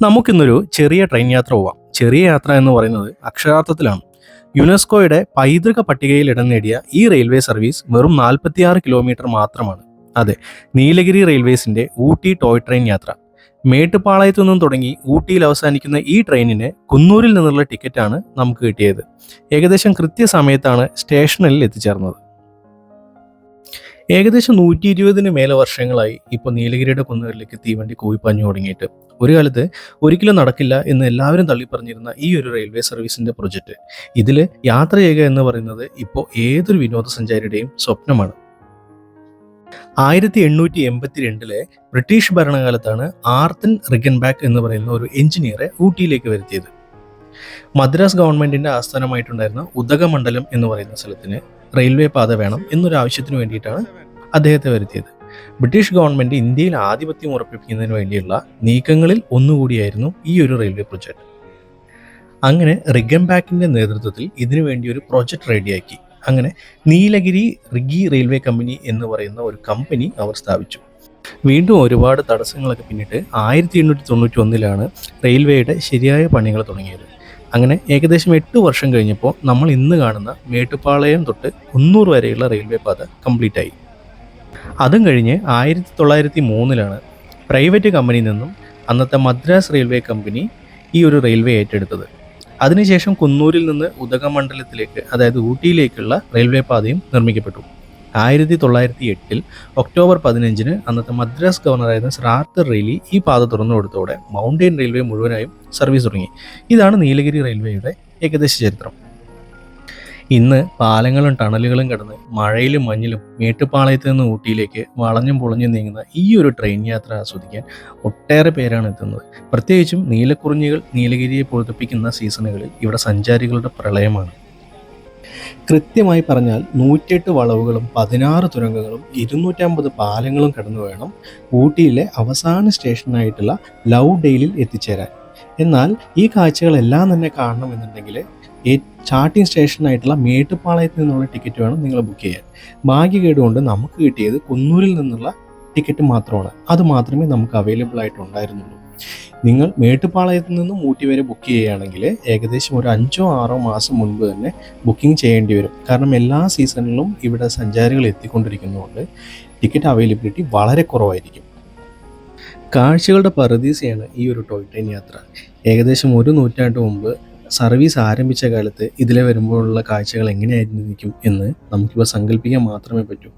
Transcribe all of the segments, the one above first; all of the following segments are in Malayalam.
നമുക്കിന്നൊരു ചെറിയ ട്രെയിൻ യാത്ര പോവാം. ചെറിയ യാത്ര എന്ന് പറയുന്നത് അക്ഷരാർത്ഥത്തിലാണ്. യുനെസ്കോയുടെ പൈതൃക പട്ടികയിൽ ഇടം നേടിയ ഈ റെയിൽവേ സർവീസ് വെറും നാൽപ്പത്തിയാറ് കിലോമീറ്റർ മാത്രമാണ്. അതെ നീലഗിരി റെയിൽവേസിന്റെ ഊട്ടി ടോയ് ട്രെയിൻ യാത്ര. മേട്ടുപ്പാളയത്തു നിന്നും തുടങ്ങി ഊട്ടിയിൽ അവസാനിക്കുന്ന ഈ ട്രെയിനിന് കുന്നൂരിൽ നിന്നുള്ള ടിക്കറ്റാണ് നമുക്ക് കിട്ടിയത്. ഏകദേശം കൃത്യസമയത്താണ് സ്റ്റേഷനിൽ എത്തിച്ചേർന്നത്. ഏകദേശം നൂറ്റി ഇരുപതിന് മേലെ വർഷങ്ങളായി ഇപ്പോൾ നീലഗിരിയുടെ കുന്നുകളിലേക്ക് തീവണ്ടി കൂവിപ്പാഞ്ഞു തുടങ്ങിയിട്ട്. ഒരു കാലത്ത് ഒരിക്കലും നടക്കില്ല എന്ന് എല്ലാവരും തള്ളിപ്പറഞ്ഞിരുന്ന ഈ ഒരു റെയിൽവേ സർവീസിന്റെ പ്രൊജക്റ്റ് ഇതിൽ യാത്ര ചെയ്യുക എന്ന് പറയുന്നത് ഇപ്പോൾ ഏതൊരു വിനോദസഞ്ചാരിയുടെയും സ്വപ്നമാണ്. ആയിരത്തി എണ്ണൂറ്റി എൺപത്തി രണ്ടിലെ ബ്രിട്ടീഷ് ഭരണകാലത്താണ് ആർത്തൻ റിഗൻബാക്ക് എന്ന് പറയുന്ന ഒരു എഞ്ചിനീയറെ ഊട്ടിയിലേക്ക് വരുത്തിയത്. മദ്രാസ് ഗവൺമെന്റിന്റെ ആസ്ഥാനമായിട്ടുണ്ടായിരുന്ന ഉദകമണ്ഡലം എന്ന് പറയുന്ന സ്ഥലത്തിന് റെയിൽവേ പാത വേണം എന്നൊരു ആവശ്യത്തിന് വേണ്ടിയിട്ടാണ് അദ്ദേഹത്തെ വരുത്തിയത്. ബ്രിട്ടീഷ് ഗവൺമെന്റ് ഇന്ത്യയിൽ ആധിപത്യം ഉറപ്പിക്കുന്നതിന് വേണ്ടിയുള്ള നീക്കങ്ങളിൽ ഒന്നുകൂടിയായിരുന്നു ഈ ഒരു റെയിൽവേ പ്രൊജക്ട്. അങ്ങനെ റിഗംബാക്കിന്റെ നേതൃത്വത്തിൽ ഇതിനു വേണ്ടി ഒരു പ്രൊജക്ട് റെഡിയാക്കി. അങ്ങനെ നീലഗിരി റിഗി റെയിൽവേ കമ്പനി എന്ന് പറയുന്ന ഒരു കമ്പനി അവർ സ്ഥാപിച്ചു. വീണ്ടും ഒരുപാട് തടസ്സങ്ങളൊക്കെ പിന്നിട്ട് ആയിരത്തി എണ്ണൂറ്റി തൊണ്ണൂറ്റി ഒന്നിലാണ് റെയിൽവേയുടെ ശരിയായ പണികൾ തുടങ്ങിയത്. അങ്ങനെ ഏകദേശം എട്ട് വർഷം കഴിഞ്ഞപ്പോൾ നമ്മൾ ഇന്ന് കാണുന്ന മേട്ടുപ്പാളയം തൊട്ട് കുന്നൂർ വരെയുള്ള റെയിൽവേ പാത കംപ്ലീറ്റ് ആയി. അതും കഴിഞ്ഞ് ആയിരത്തി തൊള്ളായിരത്തി മൂന്നിലാണ് പ്രൈവറ്റ് കമ്പനിയിൽ നിന്നും അന്നത്തെ മദ്രാസ് റെയിൽവേ കമ്പനി ഈ ഒരു റെയിൽവേ ഏറ്റെടുത്തത്. അതിനുശേഷം കുന്നൂരിൽ നിന്ന് ഉദകമണ്ഡലത്തിലേക്ക് അതായത് ഊട്ടിയിലേക്കുള്ള റെയിൽവേ പാതയും നിർമ്മിക്കപ്പെട്ടു. ആയിരത്തി തൊള്ളായിരത്തി എട്ടിൽ ഒക്ടോബർ പതിനഞ്ചിന് അന്നത്തെ മദ്രാസ് ഗവർണറായിരുന്ന സർ ആർത്തർ റെയിലി ഈ പാത തുറന്നു കൊടുത്തോടെ മൗണ്ടൈൻ റെയിൽവേ മുഴുവനായും സർവീസ് തുടങ്ങി. ഇതാണ് നീലഗിരി റെയിൽവേയുടെ ഏകദേശ ചരിത്രം. ഇന്ന് പാലങ്ങളും ടണലുകളും കടന്ന് മഴയിലും മഞ്ഞിലും മേട്ടുപ്പാളയത്ത് നിന്ന് ഊട്ടിയിലേക്ക് വളഞ്ഞും പൊളഞ്ഞും നീങ്ങുന്ന ഈ ഒരു ട്രെയിൻ യാത്ര ആസ്വദിക്കാൻ ഒട്ടേറെ പേരാണ് എത്തുന്നത്. പ്രത്യേകിച്ചും നീലക്കുറിഞ്ഞികൾ നീലഗിരിയെ പൊഴുതിപ്പിക്കുന്ന സീസണുകളിൽ ഇവിടെ സഞ്ചാരികളുടെ പ്രളയമാണ്. കൃത്യമായി പറഞ്ഞാൽ നൂറ്റിയെട്ട് വളവുകളും പതിനാറ് തുരങ്കങ്ങളും ഇരുന്നൂറ്റമ്പത് പാലങ്ങളും കടന്നു വേണം ഊട്ടിയിലെ അവസാന സ്റ്റേഷനായിട്ടുള്ള ലവ് ഡെയിലിൽ എത്തിച്ചേരാൻ. എന്നാൽ ഈ കാഴ്ചകളെല്ലാം തന്നെ കാണണമെന്നുണ്ടെങ്കിൽ സ്റ്റാർട്ടിംഗ് സ്റ്റേഷനായിട്ടുള്ള മേട്ടുപ്പാളയത്തിൽ നിന്നുള്ള ടിക്കറ്റ് വേണം നിങ്ങൾ ബുക്ക് ചെയ്യാൻ. ഭാഗ്യകേട് കൊണ്ട് നമുക്ക് കിട്ടിയത് കുന്നൂരിൽ നിന്നുള്ള ടിക്കറ്റ് മാത്രമാണ്. അത് മാത്രമേ നമുക്ക് അവൈലബിൾ ആയിട്ടുണ്ടായിരുന്നുള്ളൂ നിങ്ങൾ മേട്ടുപ്പാളയത്ത് നിന്ന് ഊട്ടി വരെ ബുക്ക് ചെയ്യുകയാണെങ്കിൽ ഏകദേശം ഒരു അഞ്ചോ ആറോ മാസം മുൻപ് തന്നെ ബുക്കിംഗ് ചെയ്യേണ്ടി വരും. കാരണം എല്ലാ സീസണിലും ഇവിടെ സഞ്ചാരികൾ എത്തിക്കൊണ്ടിരിക്കുന്നതുകൊണ്ട് ടിക്കറ്റ് അവൈലബിലിറ്റി വളരെ കുറവായിരിക്കും. കാഴ്ചകളുടെ പറുദീസയാണ് ഈ ഒരു ടോയ് ട്രെയിൻ യാത്ര. ഏകദേശം ഒരു നൂറ്റാണ്ട് മുമ്പ് സർവീസ് ആരംഭിച്ച കാലത്ത് ഇതിലെ വരുമ്പോഴുള്ള കാഴ്ചകൾ എങ്ങനെയായിരിക്കും എന്ന് നമുക്കിപ്പോൾ സങ്കല്പിക്കാൻ മാത്രമേ പറ്റൂ.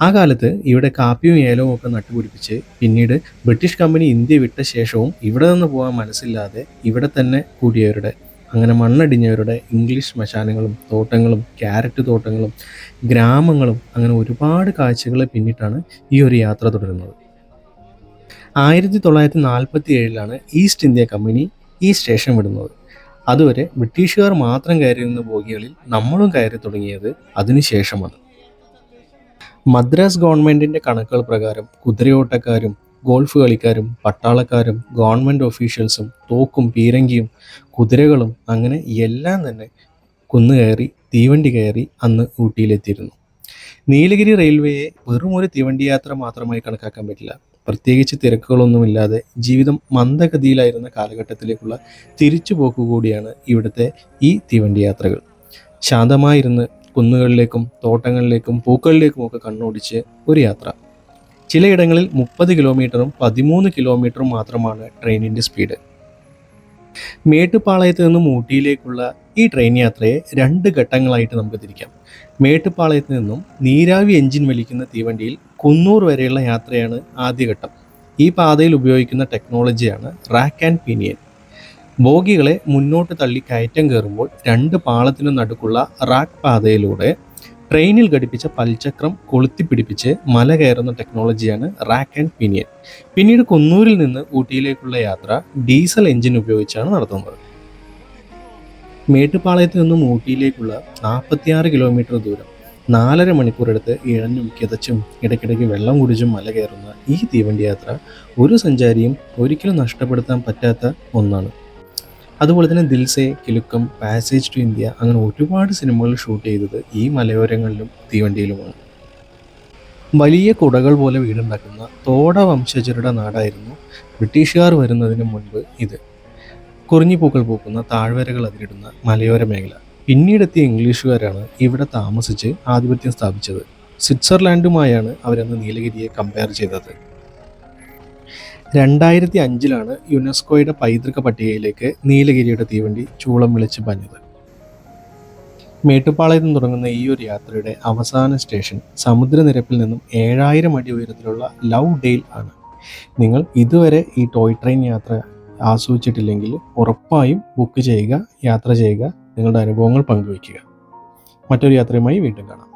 ആ കാലത്ത് ഇവിടെ കാപ്പിയും ഏലവും ഒക്കെ നട്ടുപിടിപ്പിച്ച് പിന്നീട് ബ്രിട്ടീഷ് കമ്പനി ഇന്ത്യ വിട്ട ശേഷവും ഇവിടെ നിന്ന് പോകാൻ മനസ്സില്ലാതെ ഇവിടെ തന്നെ കൂടിയവരുടെ അങ്ങനെ മണ്ണടിഞ്ഞവരുടെ ഇംഗ്ലീഷ് ശ്മശാനങ്ങളും തോട്ടങ്ങളും ക്യാരറ്റ് തോട്ടങ്ങളും ഗ്രാമങ്ങളും അങ്ങനെ ഒരുപാട് കാഴ്ചകളെ പിന്നിട്ടാണ് ഈ ഒരു യാത്ര തുടരുന്നത്. ആയിരത്തി തൊള്ളായിരത്തി നാൽപ്പത്തി ഏഴിലാണ് ഈസ്റ്റ് ഇന്ത്യ കമ്പനി ഈ സ്റ്റേഷൻ വിടുന്നത്. അതുവരെ ബ്രിട്ടീഷുകാർ മാത്രം കയറിയിരുന്ന ബോഗികളിൽ നമ്മളും കയറി തുടങ്ങിയത് അതിനുശേഷമാണ് മദ്രാസ് ഗവൺമെന്റിന്റെ കണക്കുകൾ പ്രകാരം കുതിരയോട്ടക്കാരും ഗോൾഫ് കളിക്കാരും പട്ടാളക്കാരും ഗവൺമെന്റ് ഓഫീഷ്യൽസും തോക്കും പീരങ്കിയും കുതിരകളും അങ്ങനെ എല്ലാം തന്നെ കുന്നുകയറി തീവണ്ടി കയറി അന്ന് ഊട്ടിയിലെത്തിയിരുന്നു. നീലഗിരി റെയിൽവേയെ വെറും ഒരു തീവണ്ടി യാത്ര മാത്രമായി കണക്കാക്കാൻ പറ്റില്ല. പ്രത്യേകിച്ച് തിരക്കുകളൊന്നുമില്ലാതെ ജീവിതം മന്ദഗതിയിലായിരുന്ന കാലഘട്ടത്തിലേക്കുള്ള തിരിച്ചുപോക്ക് കൂടിയാണ് ഇവിടുത്തെ ഈ തീവണ്ടി യാത്രകൾ. ശാന്തമായിരുന്ന് കുന്നുകളിലേക്കും തോട്ടങ്ങളിലേക്കും പൂക്കളിലേക്കും ഒക്കെ കണ്ണോടിച്ച് ഒരു യാത്ര. ചിലയിടങ്ങളിൽ മുപ്പത് കിലോമീറ്ററും പതിമൂന്ന് കിലോമീറ്ററും മാത്രമാണ് ട്രെയിനിന്റെ സ്പീഡ്. മേട്ടുപ്പാളയത്ത് നിന്നും ഊട്ടിയിലേക്കുള്ള ഈ ട്രെയിൻ യാത്രയെ രണ്ട് ഘട്ടങ്ങളായിട്ട് നമുക്ക് തിരിക്കാം. മേട്ടുപ്പാളയത്ത് നിന്നും നീരാവി എഞ്ചിൻ വലിക്കുന്ന തീവണ്ടിയിൽ കുന്നൂർ വരെയുള്ള യാത്രയാണ് ആദ്യഘട്ടം. ഈ പാതയിൽ ഉപയോഗിക്കുന്ന ടെക്നോളജിയാണ് റാക്ക് ആൻഡ് പിനിയൻ. ബോഗികളെ മുന്നോട്ട് തള്ളി കയറ്റം കയറുമ്പോൾ രണ്ട് പാളത്തിനു നടുക്കുള്ള റാക്ക് പാതയിലൂടെ ട്രെയിനിൽ ഘടിപ്പിച്ച പൽചക്രം കൊളുത്തിപ്പിടിപ്പിച്ച് മല കയറുന്ന ടെക്നോളജിയാണ് റാക്ക് ആൻഡ് പിനിയൻ. പിന്നീട് കുന്നൂരിൽ നിന്ന് ഊട്ടിയിലേക്കുള്ള യാത്ര ഡീസൽ എഞ്ചിൻ ഉപയോഗിച്ചാണ് നടത്തുന്നത്. മേട്ടുപ്പാളയത്ത് നിന്നും ഊട്ടിയിലേക്കുള്ള നാൽപ്പത്തിയാറ് കിലോമീറ്റർ ദൂരം നാലര മണിക്കൂർ എടുത്ത് ഇഴഞ്ഞും കിതച്ചും ഇടയ്ക്കിടയ്ക്ക് വെള്ളം കുടിച്ചും മല കയറുന്ന ഈ തീവണ്ടി യാത്ര ഒരു സഞ്ചാരിയും ഒരിക്കലും നഷ്ടപ്പെടുത്താൻ പറ്റാത്ത ഒന്നാണ്. അതുപോലെ തന്നെ Dil Se Kilukkam passage to India അങ്ങനെ ഒരുപാട് സിനിമകൾ ഷൂട്ട് ചെയ്തത് ഈ മലയോരങ്ങളിലും തീവണ്ടിയിലുമാണ്. വലിയ കുടകൾ പോലെ വീടുണ്ടാക്കുന്ന തോട വംശജരുടെ നാടായിരുന്നു ബ്രിട്ടീഷുകാർ വരുന്നതിന് മുൻപ് ഇത്. കുറിഞ്ഞിപ്പൂക്കൾ പൂക്കുന്ന താഴ്വരകൾ അതിരിടുന്ന മലയോര മേഖല. പിന്നീടെത്തിയ ഇംഗ്ലീഷുകാരാണ് ഇവിടെ താമസിച്ച് ആധിപത്യം സ്ഥാപിച്ചത്. സ്വിറ്റ്സർലാൻഡുമായാണ് അവരന്ന് നീലഗിരിയെ കമ്പയർ ചെയ്തത്. രണ്ടായിരത്തി അഞ്ചിലാണ് യുനെസ്കോയുടെ പൈതൃക പട്ടികയിലേക്ക് നീലഗിരിയുടെ തീവണ്ടി ചൂളം വിളിച്ച് പഞ്ഞത് മേട്ടുപ്പാളയിൽ നിന്ന് തുടങ്ങുന്ന ഈ ഒരു യാത്രയുടെ അവസാന സ്റ്റേഷൻ സമുദ്രനിരപ്പിൽ നിന്നും ഏഴായിരം അടി ഉയരത്തിലുള്ള ലവ് ഡെയിൽ ആണ്. നിങ്ങൾ ഇതുവരെ ഈ ടോയ് ട്രെയിൻ യാത്ര ആസ്വദിച്ചിട്ടില്ലെങ്കിൽ ഉറപ്പായും ബുക്ക് ചെയ്യുക യാത്ര ചെയ്യുക നിങ്ങളുടെ അനുഭവങ്ങൾ പങ്കുവയ്ക്കുക. മറ്റൊരു യാത്രയുമായി വീണ്ടും കാണാം.